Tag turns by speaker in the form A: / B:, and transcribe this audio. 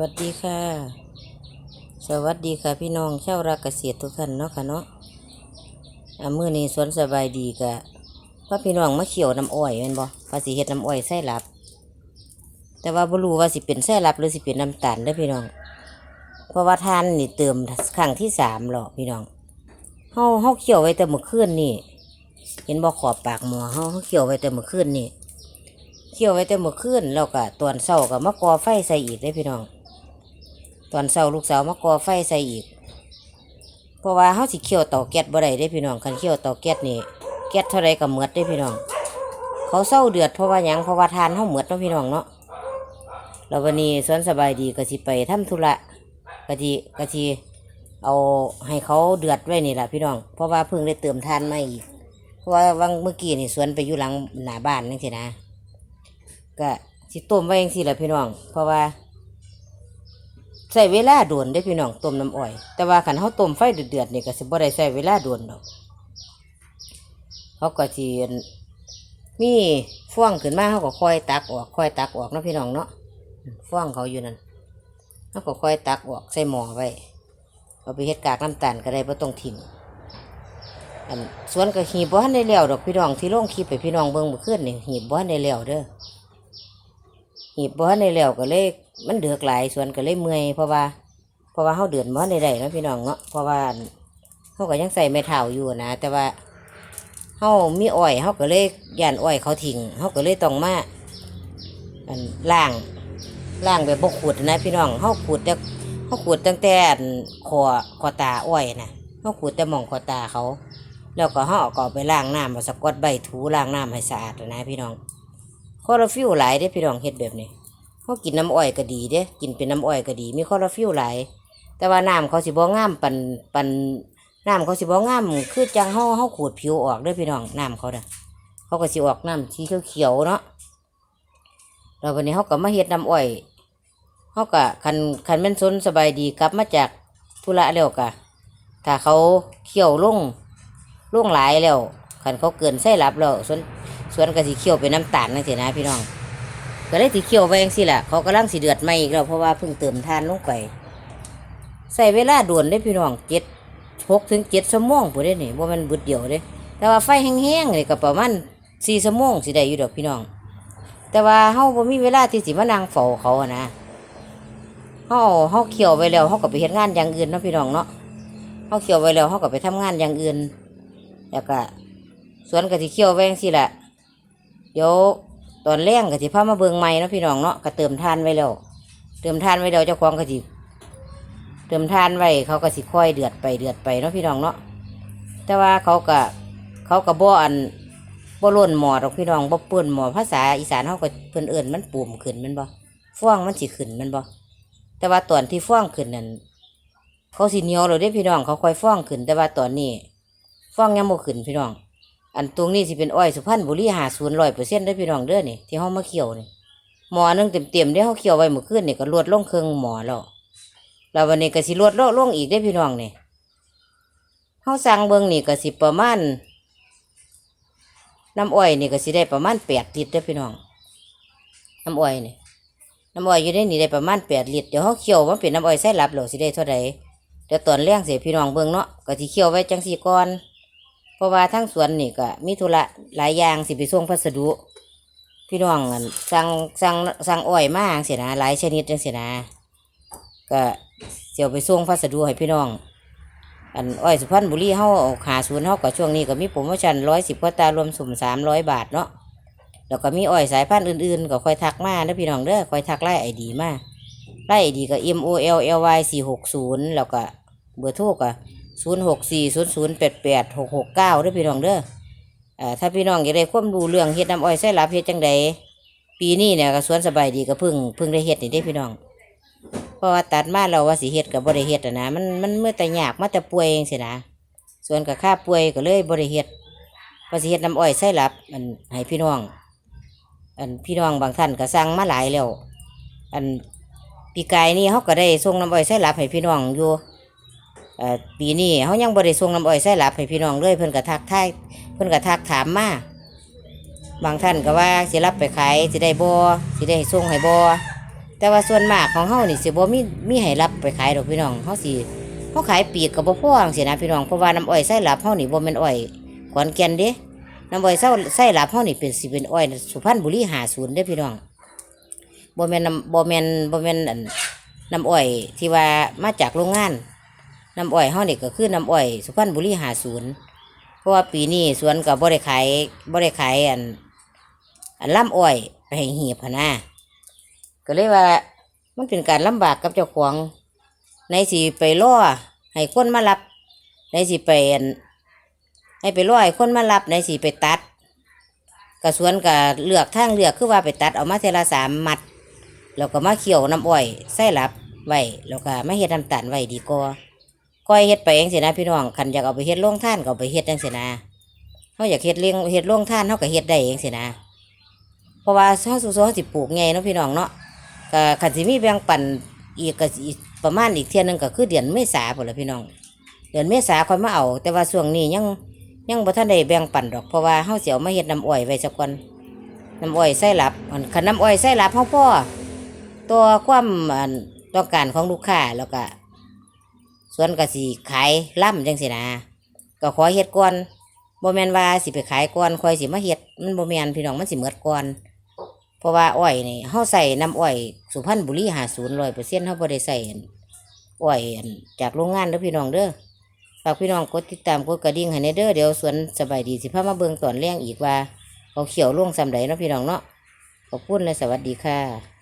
A: วัสดีค่ะ สวัสดีค่ะพี่น้องชาวรักเกษตรทุกท่านเนาะค่ะเนาะอ่ามื้อนี้สวนสบายดีกะพาพี่น้องมาเขียวน้ำอ้อยแม่นบ่ว่าสิเฮ็ดน้ำอ้อยไส้ลับ แต่ว่าบ่รู้ว่าสิเป็นไส้ลับหรือสิเป็นน้ำตาลเด้อพี่น้อง เพราะว่าทานนี่เติมครั้งที่สามแล้วพี่น้องเฮาเฮาเขียวไว้แต่เมื่อคืนนี่ เห็นบ่ขอบปากหม้อเฮาเฮาเขียวไว้แต่เมื่อคืนนี่เคี่ยวไว้แต่เมื่อคืนแล้วก็ตอนเช้าก็มากอไฟใส่อีกได้พี่น้อง ตอนเช้าลูกสาวมากอไฟใส่อีก เพราะว่าเฮาสิเคี่ยวเตาแก๊สบ่ได้ได้พี่น้องคันเคี่ยวเตาแก๊สนี่แก๊สเท่าไรก็หมือดได้พี่น้อง เขาเศร้าเดือดเพราะว่าหยังเพราะว่าทานเฮาเหมือดเนาะพี่น้องเนาะแล้ววันนี้สวนสบายดีก็สิไปทำธุระก็สิก็สิเอาให้เขาเดือดไว้นี่แหละพี่น้อง เพราะว่าเพิ่งได้เติมทานมาอีก เพราะว่าวังเมื่อกี้นี่สวนไปอยู่หลังหน้าบ้านนั่นสินะ ก็สิต้มไว้ยังสิแหละพี่น้อง เพราะว่า ใส่เวลาโดนได้พี่น้องต้มน้ำอ้อย แต่ว่าขันเขาต้มไฟเดือดๆนี่ก็สิบ่ได้ใส่เวลาโดนดอกเขาก็สิมีฟ่องขึ้นมาเขาก็ค่อยตักออกค่อยตักออกนะพี่น้องเนาะฟ่องเขาอยู่นั่นเขาก็ค่อยตักออกใส่หม้อไว้เอาไปเฮ็ดกากน้ำตาลก็ได้บ่ต้องทิ้งอันสวนก็หีบบ่ทันได้แล้วดอกพี่น้องที่ลงคลิปไปพี่น้องเบิ่งเมื่อคืนนี่หีบบ่ทันได้แล้วเด้อหีบบ่ทันได้แล้วก็เลย มันเดือกหลายส่วนก็เลยเมื่อยเพราะว่า เพราะว่าเฮาเดือนบ่ทันได้ได้เนะพี่น้องเนาะเพราะว่าเฮาก็ยังใส่ไม้เท้าอยู่นะ แต่ว่าเฮามีอ้อยเฮาก็เลยย่านอ้อยเขาทิ้งเฮาก็เลยต้องมาอันล้างล้างแบบบ่ขูดนะพี่น้องเฮาขูดแต่เฮาขูดตั้งแต่อันคอคอตาอ้อยนะเฮาขูดแต่มองคอตาเขา แล้วก็เฮาเอาก็ไปล้างน้ำเอาสกอตใบถูล้างน้ำให้สะอาดนะพี่น้องคอโรฟิลหลายเด้พี่น้องเฮ็ดแบบนี้ เขากินน้ำอ้อยก็ดีเด้กินเป็นน้ำอ้อยก็ดี มีคลอโรฟิลหลายแต่ว่าน้ำเขาสิบ่งามปันปันน้ำเขาสิบ่งามคือจังเฮาเฮาขูดผิวออกเด้อพี่น้องน้ำเขาเด้อเขาก็สิออกน้ำสีเขียวๆเนาะแล้ววันนี้เขาก็มาเฮ็ดน้ำอ้อยเขาก็คันคันแม่นซนสบายดีกลับมาจากธุระแล้วก็ถ้าเขาเคี่ยวลงลงหลายแล้วคันเขาเกินไส้หลับแล้วส่วนส่วนก็สิเคี่ยวเป็นน้ำตาลนั่นสินะพี่น้อง ก็เลยสิเคี่ยวไปเองสิละเขากำลังสิเดือดใหม่อีกแล้วเพราะว่าเพิ่งเติมทานลงไป ใส่เวลาด่วนได้พี่น้องเจ็ดหกถึงเจ็ดชั่วโมงผู้ได้นี่ว่ามันบุดเดียวเด้แต่ว่าไฟแห้งๆนี่ก็ประมาณสี่ชั่วโมงสิได้อยู่ดอกพี่น้อง แต่ว่าเฮาบ่มีเวลาที่สิมานั่งเฝ้าเขาอะนะเฮาเฮาเคี่ยวไว้แล้วเฮาก็ไปเฮ็ดงานอย่างอื่นเนาะพี่น้องเนาะเฮาเคี่ยวไว้แล้วเฮาก็ไปทำงานอย่างอื่นแล้วก็สวนก็สิเคี่ยวไว้จังซี่ล่ะเดี๋ยว ตอนแรงก็สิพามาเบิงใหม่เนาะพี่น้องเนาะก็เติมทานไว้แล้ว เติมทานไว้แล้วเจ้าของก็สิเติมทานไว้เขาก็สิค่อยเดือดไปเดือดไปเนาะพี่น้องเนาะแต่ว่าเขาก็เขาก็บ่อันบ่ล้นหมอดอกพี่น้องบ่ปื้นหมอภาษาอีสานเขาก็เพิ่อนเอิ้นมันปุ่มขึ้นมันบ่ฟ้องมันสิขึ้นมันบ่แต่ว่าตอนที่ฟ้องขึ้นนั่นเขาสิเหนียวเลยเด้พี่น้องเขาค่อยฟ้องขึ้น แต่ว่าตอนนี้ฟ้องยังบ่ขึ้นพี่น้อง อันตรงนี้สิเป็นอ้อยสุพรรณบุรีหาศูนย์ร้อยเปอร์เซ็นต์ได้พี่น้องเด้อนี่ที่เขามาเคี่ยวนี่หมอนึงเต็มเต็มๆได้เขาเคี่ยวไว้เมื่อคืนนี่ก็ลวดล่องเครื่องหมอแล้วแล้ววันนี้ก็สิลวดลงล่องอีกได้พี่น้องนี่เขาสั่งเบิ่งนี่ก็สิประมาณน้ำอ้อยนี่ก็สิได้ประมาณแปดลิตรได้พี่น้องน้ำอ้อยนี่น้ำอ้อยอยู่ในนี่ได้ประมาณแปดลิตรเดี๋ยวเขาเคี่ยวมันเป็นน้ำอ้อยไส้หลับแล้วสิได้เท่าใดเดี๋ยวตอนแรงเสียพี่น้องเบิ่งเนาะก็สิเคี่ยวไว้จังสี่ก่อน เพราะว่าทั้งสวนนี่ก็มีธุระหลายอย่างสิไปส่งพัสดุ พี่น้องอั่นสั่งสั่งสั่งอ้อยมาเสียนะหลายชนิดจังเสียนะก็เสียวไปส่งพัสดุให้พี่น้อง อันอ้อยสุพรรณบุรีเฮาเอาขาศูนย์เฮาก็ช่วงนี้ก็มีโปรโมชั่นร้อยสิบกว่าตารวมสุ่มสามร้อยบาทเนาะแล้วก็มีอ้อยสายพันธุ์อื่นๆ ก็คอยทักมาเด้อพี่น้องเด้อคอยทักไล่ไอดีมาไล่ไอดีก็ M O L L Y สี่หกศูนย์แล้วก็เบอร์โทรก็ ศูนย์หกสี่ศูนย์ศูนย์แปดแปดหกหกเก้าด้อพี่น้องเด้ออ่าถ้าพี่น้องอยากได้ความรู้เรื่องเฮ็ดน้ำอ้อยไส้ลับเฮ็ดจังใดปีนี้เนี่ยก็สวนสบายดีก็เพิ่งเพิ่งได้เฮ็ดนี่เด้พี่น้อง เพราะว่าตัดมาเราว่าสิเฮ็ดก็บ่ได้เฮ็ดอะนะมันมันเมื่อแต่ยากมาแต่ป่วยเองสินะส่วนกับค่าป่วยก็เลยบ่ได้เฮ็ดว่าสิเฮ็ดน้ำอ้อยไส้ลับอันให้พี่น้อง อันพี่น้องบางท่านก็สั่งมาหลายแล้ว อันปีกายนี่เขาก็ได้ส่งน้ำอ้อยไส้ลับให้พี่น้องอยู่ ปีนี้เขายังบริส่งน้ำอ้อยใส่หลับให้พี่น้องเลยเพิ่นก็ทักทายเพิ่นก็ทักถามมาบางท่านก็ว่าสิรับไปขายสิได้บ่สิได้ส่งให้บ่แต่ว่าส่วนมากของเฮานี่สิบ่มีมีให้รับไปขายดอกพี่น้องเฮาสิเฮาขายปีกก็บ่พอจังซี่นะพี่น้องเพราะว่าน้ำอ้อยไส้หลับเฮานี่บ่แม่นอ้อยขอนแก่นเด้น้ำอ้อยไส้ไส้หลับเฮานี่เป็นสิเป็นอ้อยสุพรรณบุรี50เด้พี่น้องบ่แม่นบ่แม่นบ่แม่นน้ำอ้อยที่ว่ามาจากโรงงาน น้ำอ้อยเฮานี่ก็คือน้ำอ้อย สุพรรณบุรี50เพราะว่าปีนี้สวนก็บ่ได้ขายบ่ได้ขายอันอันล่ำอ้อยไปให้เหียบหั้นนะก็เลยว่ามันเป็นการลำบากกับเจ้าของในสิไปล่อให้คนมารับในสิไปอันให้ไปล่อให้คนมารับในสิไปตัดกระสวนกับเลือกทางเลือกคือว่าไปตัดเอามาเทละสามมัดแล้วก็มาเคี่ยวน้ำอ้อยใส่หลับไว้แล้วก็มาเฮ็ดน้ำตาลไว้ดีกว่า ก้อยเฮ็ดไปเองสินะพี่น้องคันอยากเอาไปเฮ็ดโรงท่านก็ไปเฮ็ดจังสินะเขาอยากเฮ็ดเลี้ยงเฮ็ดโรงท่านเขาก็เฮ็ดได้เองสินะ เพราะว่าเฮาสู่ๆเฮาสิปลูกไงเนาะพี่น้องเนาะก็คันสิมีแบ่งปันอีกก็ประมาณอีกเที่ยหนึงก็คือเดือนเมษาพุ่นละพี่น้อง เดือนเมษาค่อยมาเอา แต่ว่าช่วงนี้ยังยังบ่ทันได้แบ่งปันดอกเพราะว่าเฮาสิเอามาเฮ็ดน้ำอ้อยไว้ซะก่อนน้ำอ้อยไส้หลับอันคันน้ำอ้อยไส้หลับเฮาพ่อตัวความอันต้องการของลูกค้าแล้วก็ ส่วนก็สิขายล่ำจังซี่นะก็ขอเฮ็ดก่อนบ่แม่นว่าสิไปขายก่อนค่อยสิมาเฮ็ดมันบ่แม่นพี่น้องมันสิหมดก่อนเพราะว่าอ้อยนี่เฮาใส่น้ำอ้อยสุพรรณบุรี50 100%เฮาบ่ได้ใส่อ้อยจากโรงงานเด้อพี่น้องเด้อฝากพี่น้องกดติดตามกดกระดิ่งให้แน่เด้อเดี๋ยวสวนสบายดีสิพามาเบิ่งตอนแรงอีกว่าเขาเขียวลงซำใดเนาะพี่น้องเนาะขอบคุณและสวัสดีค่ะ